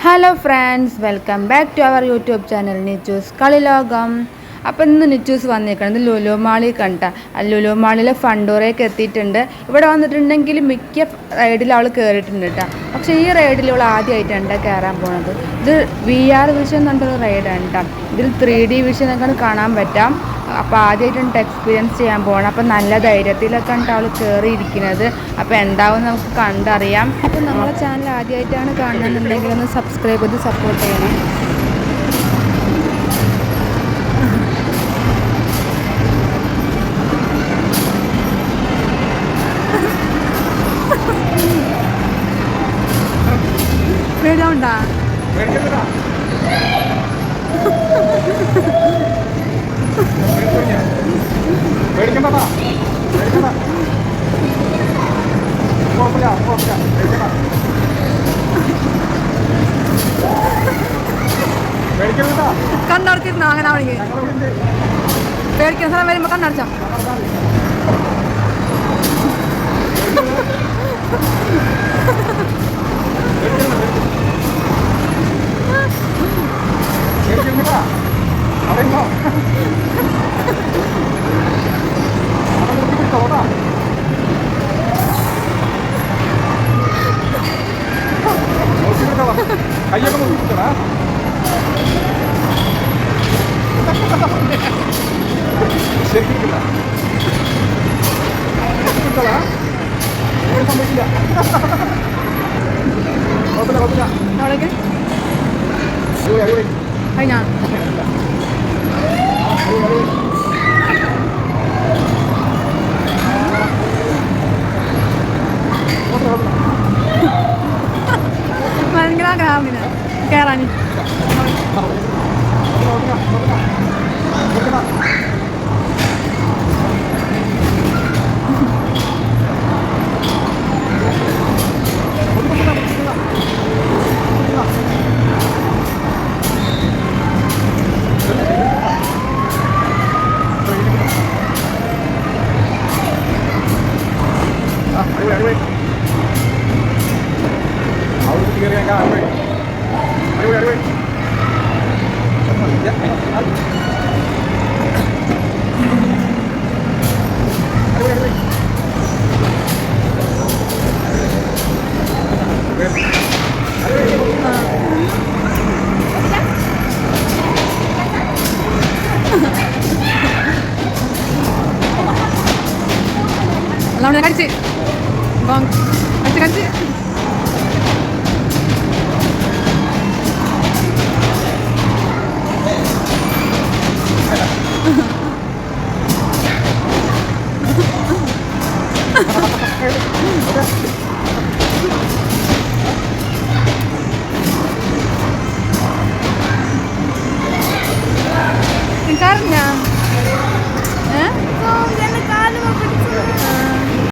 Hello friends welcome back to our YouTube channel Nichus Kalilokam അപ്പം ഇന്ന് നിറ്റൂസ് വന്നേക്കണത് ലുലു മാളിൽ കണ്ട. ലുലു മാളിലെ ഫണ്ടോറേക്ക് എത്തിയിട്ടുണ്ട്. ഇവിടെ വന്നിട്ടുണ്ടെങ്കിൽ മിക്ക റൈഡിൽ അവൾ കയറിയിട്ടുണ്ട് കേട്ടോ. പക്ഷേ ഈ റൈഡിൽ അവൾ ആദ്യമായിട്ടാണ് കയറാൻ പോണത്. ഇത് വി ആർ വിഷൻ എന്ന് പറഞ്ഞൊരു റൈഡാണ് കേട്ടോ. ഇതിൽ ത്രീ ഡി വിഷനൊക്കെ കാണാൻ പറ്റാം. അപ്പോൾ ആദ്യമായിട്ടുണ്ട് എക്സ്പീരിയൻസ് ചെയ്യാൻ പോകണം അപ്പോൾ നല്ല ധൈര്യത്തിലൊക്കെ ഉണ്ട് അവൾ കയറിയിരിക്കുന്നത് അപ്പോൾ എന്താവും നമുക്ക് കണ്ടറിയാം. അപ്പോൾ നമ്മളെ ചാനൽ ആദ്യമായിട്ടാണ് കാണുന്നുണ്ടെങ്കിൽ ഒന്ന് സബ്സ്ക്രൈബ് ചെയ്ത് സപ്പോർട്ട് ചെയ്യണം. പേടിക്കണ്ട കണ്ണടച്ചിരുന്ന അങ്ങനെ ഞങ്ങളിവിടെ പേടിക്കുന്ന സ്ഥലം വരുമ്പോ കണ്ണടച്ചോ. れも最悪の動きだな。シェルクだ。シェル。ん。ആഗ്രഹമില്ല കയറാൻ അടിച്ച് അടിച്ച് കടിച്ച്